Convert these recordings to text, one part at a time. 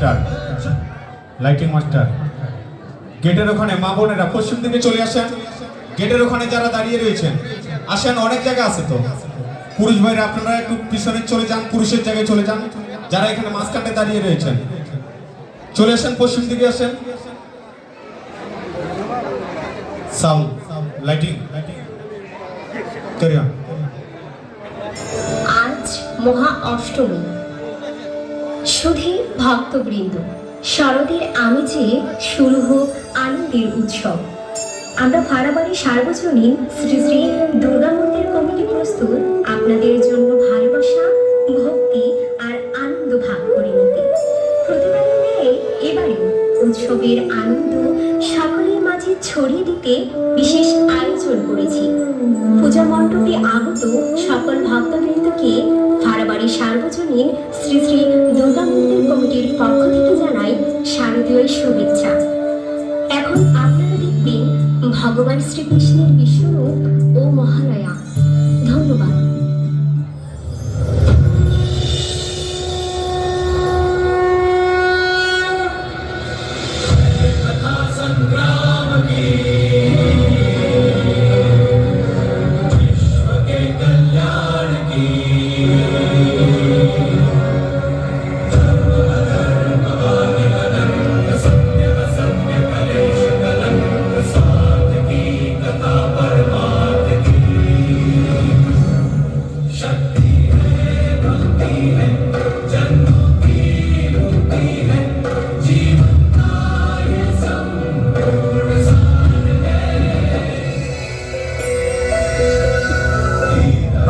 Master lighting master. গেটের ওখানে মা বোনেরা পশ্চিম দিকে চলে আসেন। গেটের ওখানে যারা দাঁড়িয়ে রয়েছেন, আসেন, অনেক জায়গা আছে তো। পুরুষ ভাইরা, আপনারা একটু পিছনে চলে যান, পুরুষের জায়গায় চলে যান। যারা এখানে মাঝখানে দাঁড়িয়ে রয়েছেন, চলে আসেন, পশ্চিম দিকে আসেন। সাউন্ড লাইটিং অন আজ মহা অষ্টমী। সুধী ভক্তবৃন্দ। শরদের আমেজে শুরু হোক আনন্দের উৎসব। আমরা ভাড়াবাড়ি সার্বজনীন শ্রী শ্রী দুর্গা মন্দির কমিটি প্রস্তুত আপনাদের জন্য ভালোবাসা, ভক্তি আর আনন্দ ভাগ করে নিতে। প্রতিবারের ন্যায় উৎসবের আনন্দ সকলের মাঝে ছড়িয়ে দিতে বিশেষ আয়োজন করেছি। পূজা মণ্ডপে আগত সকল ভাড়াবাড়ি সার্বজনীন শ্রী শ্রী দুর্গা মন্দির কমিটির পক্ষ থেকে জানাই শারদীয় শুভেচ্ছা। এখন আপনারা দেখবেন ভগবান শ্রীকৃষ্ণের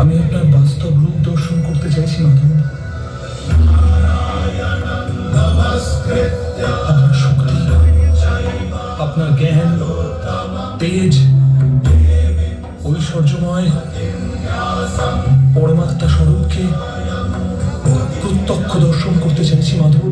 আমি আপনার বাস্তব রূপ দর্শন করতে চাইছি মাধব আপনার শক্তি, আপনার জ্ঞান, তেজ, ঐশ্বর্যময় পরমাত্মা স্বরূপকে প্রত্যক্ষ দর্শন করতে চাইছি মাধব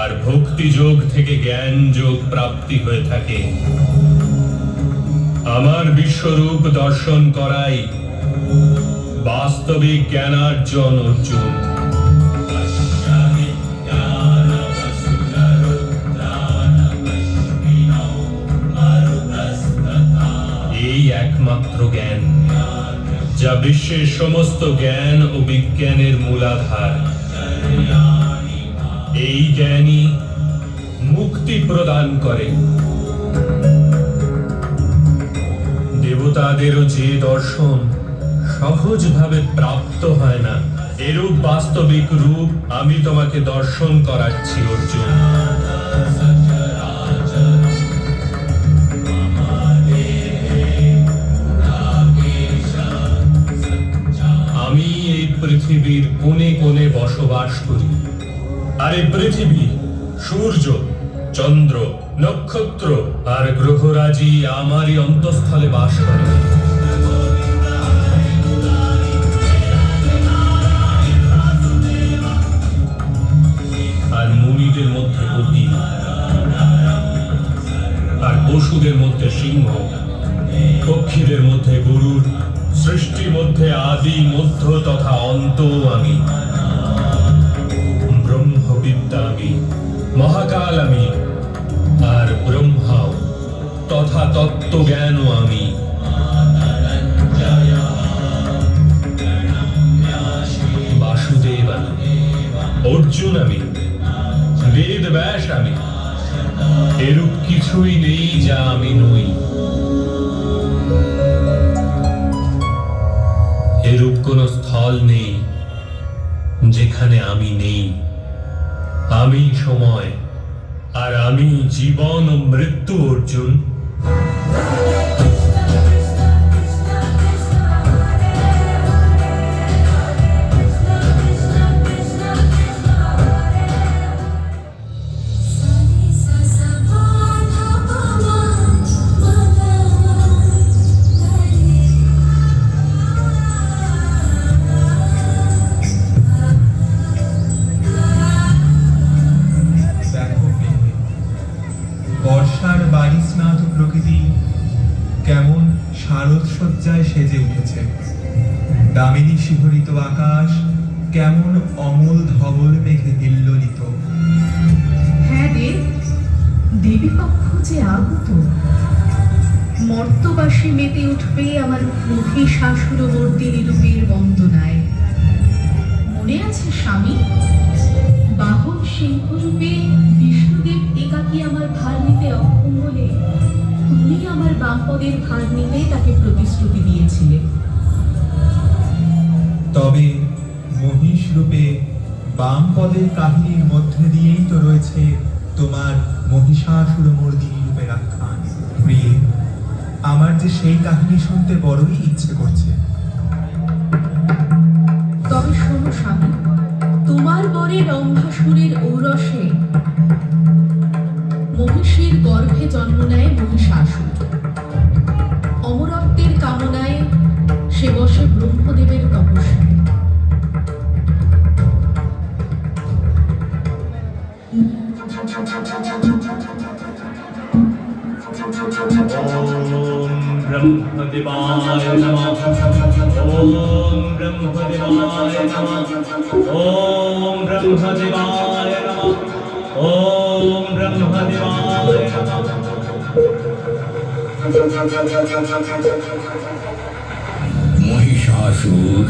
আর ভক্তি যোগ থেকে জ্ঞান যোগ প্রাপ্তি হয়ে থাকে। আমার বিশ্বরূপ দর্শন করাই বাস্তবিক জ্ঞানার্জন অর্জুন এই একমাত্র জ্ঞান, যা বিশ্বের সমস্ত জ্ঞান ও বিজ্ঞানের মূলাধার। এই জ্ঞানই মুক্তি প্রদান করে। দেবতাদেরও যে দর্শন সহজভাবে প্রাপ্ত হয় না, এরূপ বাস্তবিক রূপ আমি তোমাকে দর্শন করাচ্ছি, অর্জুন। আমি এই পৃথিবীর কোণে কোণে বসবাস করি। আর এই পৃথিবী, সূর্য, চন্দ্র, নক্ষত্র আর গ্রহরাজি আমারই অন্তঃস্থলে বাস করে। আর মুনিদের মধ্যে পতি আর পশুদের মধ্যে সিংহ, পক্ষীদের মধ্যে গরুর, সৃষ্টির মধ্যে আদি, মধ্য তথা অন্ত আমি। আমি মহাকাল আমি আর ব্রহ্মাও তথা তত্ত্বজ্ঞানও আমি বাসুদেব আমি অর্জুন আমি বেদ ব্যাস আমি এরূপ কিছুই নেই যা আমি নই। এরূপ কোন স্থল নেই যেখানে আমি নেই। আমি সময় আর আমি জীবন ও মৃত্যু অর্জুন। আলোকসজ্জায় সেজে উঠেছে। দামিনী শিহরিত আকাশ কেমন অমল ধবল মেঘে হিল্লোলিত হ্যাঁ দেব দেবী যে আগত। মর্তবাসী মেতে উঠবে আমার মহি শাশুর মর্দিনী রূপের বন্দনায়। মনে আছে স্বামী? বাহন সিংহরূপে বিষ্ণুদেব একাকী আমার বলে তুমি আমার নিতে তাকে প্রতিশ্রুতি দিয়েছিলে তবে মহিষ রূপে বাম পদের কাহিনীর মধ্যে দিয়েই তো রয়েছে তোমার মহিষাসুর মর্দিনী রূপের আখ্যান প্রিয়ে আমার যে সেই কাহিনী শুনতে বড়ই ইচ্ছে করছে। তবে শোনো স্বামী তোমার বরে রম্ভাসুরের ঔরসে মহিষীর গর্ভে জন্ম নেয় মহিষাসুর। নমঃ ওম ব্রহ্মদেবায় নমঃ ওম ব্রহ্মদেবায় নমঃ ওম ব্রহ্মদেবায় নমঃ মহিষাসুর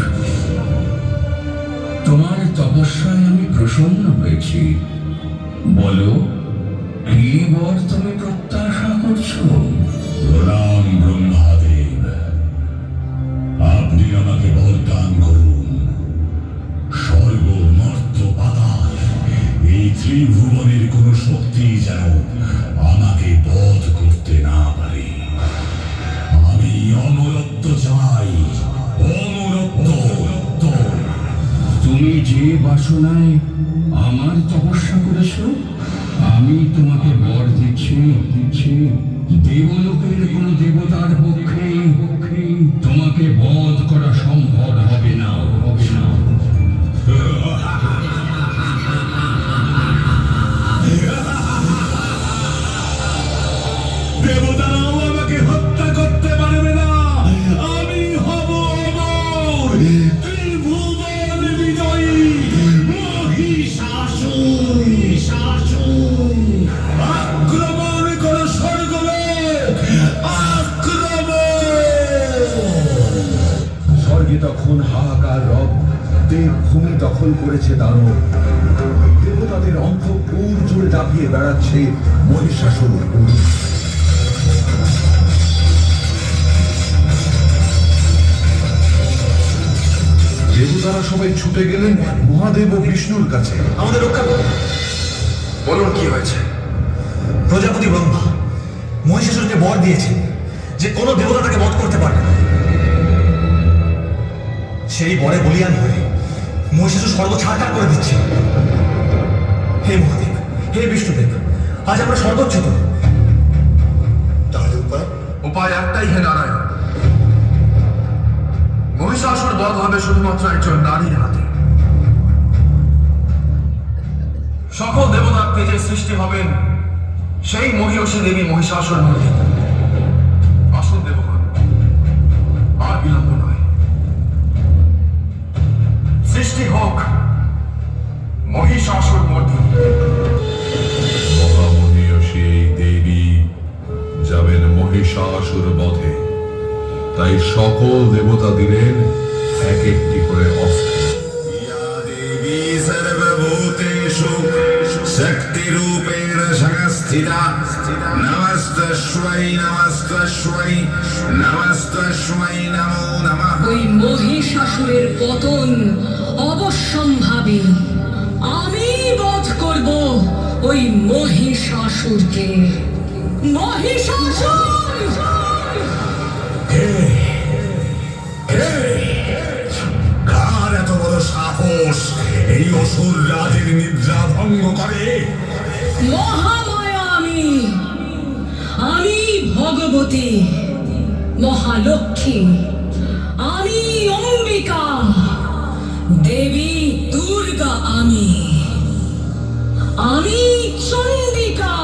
তোমার তপস্যায় আমি প্রসন্ন হয়েছি। বলো কি বর তুমি প্রত্যাশা করছ? প্রণাম ব্রহ্মাদেব এই ত্রিভুবনের কোন শক্তি যেন আমাকে বধ করতে না পারে। আমি অমরত্ব চাই অমরত্ব তুমি যে বাসনায় আমার তপস্যা করেছ, আমি তোমাকে বর দিচ্ছি। দাপিয়ে বেড়াচ্ছে মহিষাসুর। দেবতারা সবাই ছুটে গেলেন মহাদেব ও বিষ্ণুর কাছে। আমাদের রক্ষা বলুন কি হয়েছে? প্রজাপতি ব্রহ্মা মহিষাসুরকে বর দিয়েছেন যে কোনো দেবতা তাকে বধ করতে পারবে না। সেই বরে বলিয়ান হয়ে মহিষাসুর স্বর্গ ছাড়কার করে দিচ্ছে। হে মহাদেব হে বিষ্ণুদেব আজ আমরা স্বর্গচ্যুত তাহলে উপায়? উপায় একটাই হে নারায়ণ। মহিষাসুর বধ হবে শুধুমাত্র একজন নারীর হাতে। সকল দেবতার তেজে সৃষ্টি হবেন সেই মহিষী দেবী মহিষাসুর মন্দির। আসুন দেবগণ আর বিলম্ব নয়। সৃষ্টি হোক মহিষাসুর মন্দির। অভিশাসুর বধে। তাই সকল দেবতা দিলেন এক একটি করে অস্ত্র। সংস্থিতা নমস্তস্বৈ নমস্তস্বৈ নমস্তস্বৈ নমো নমঃ। ওই মহিষাসুরের পতন অবশ্যম্ভাবী আমি বধ করব ওই মহিষাসুরকে। মহিষাসুর! এই অসুর রাজের নিদ্রা ভঙ্গ করে। মহামায়া আমি আমি ভগবতী, মহালক্ষ্মী, আমি অম্বিকা, দেবী দুর্গা আমি আমি চন্ডিকা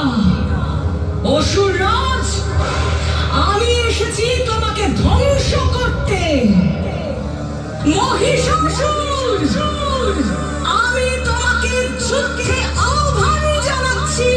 অসুররাজ আমি এসেছি তোমাকে ধ্বংস করতে। মহিষাসুর! তোমাকে যুদ্ধে আহ্বান জানাচ্ছি।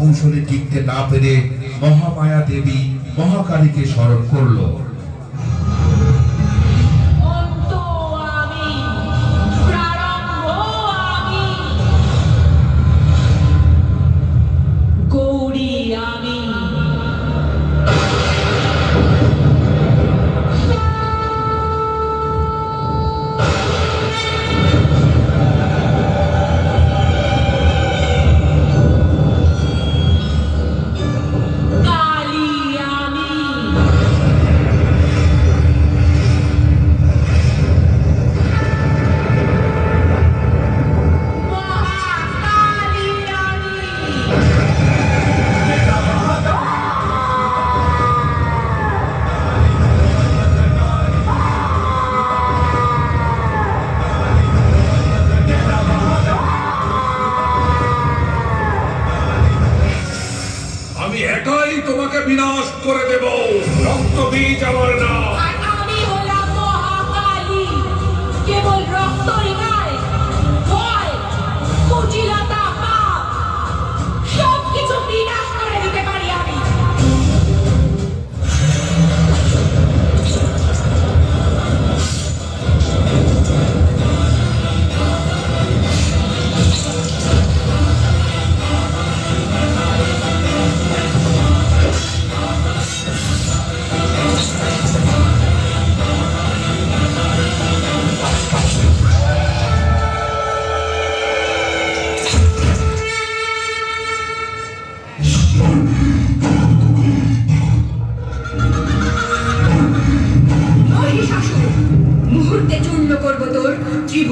রণকৌশলে টিকতে না পেরে মহামায়া দেবী মহাকালীকে স্মরণ করল।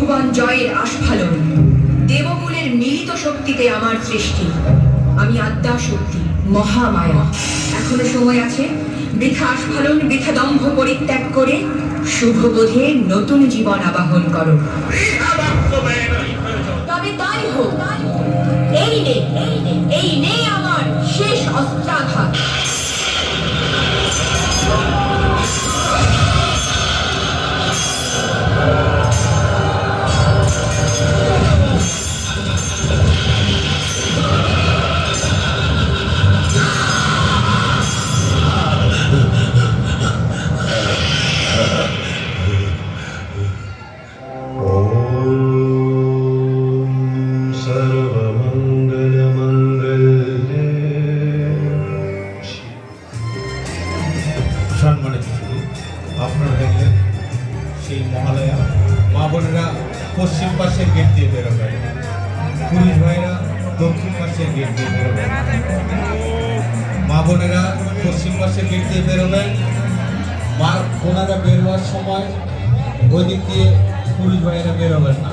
ত্রিভুবন জয়ের আস্ফালন। দেবকুলের মিলিত শক্তিতে আমার সৃষ্টি। আমি আদ্যা শক্তি, মহামায়া। এখনও সময় আছে। বৃথা আস্ফালন, বৃথা দম্ভ পরিত্যাগ করে শুভ বোধে নতুন জীবন আবাহন করো। তবে তাই হোক এই নে এই নে আমার শেষ অস্ত্রাঘাত। পাশের গেট বেরোবেন মা ওনারা বেরোবার সময় ওই দিক দিয়ে পুরুষ ভাইয়েরা বেরোবেন না।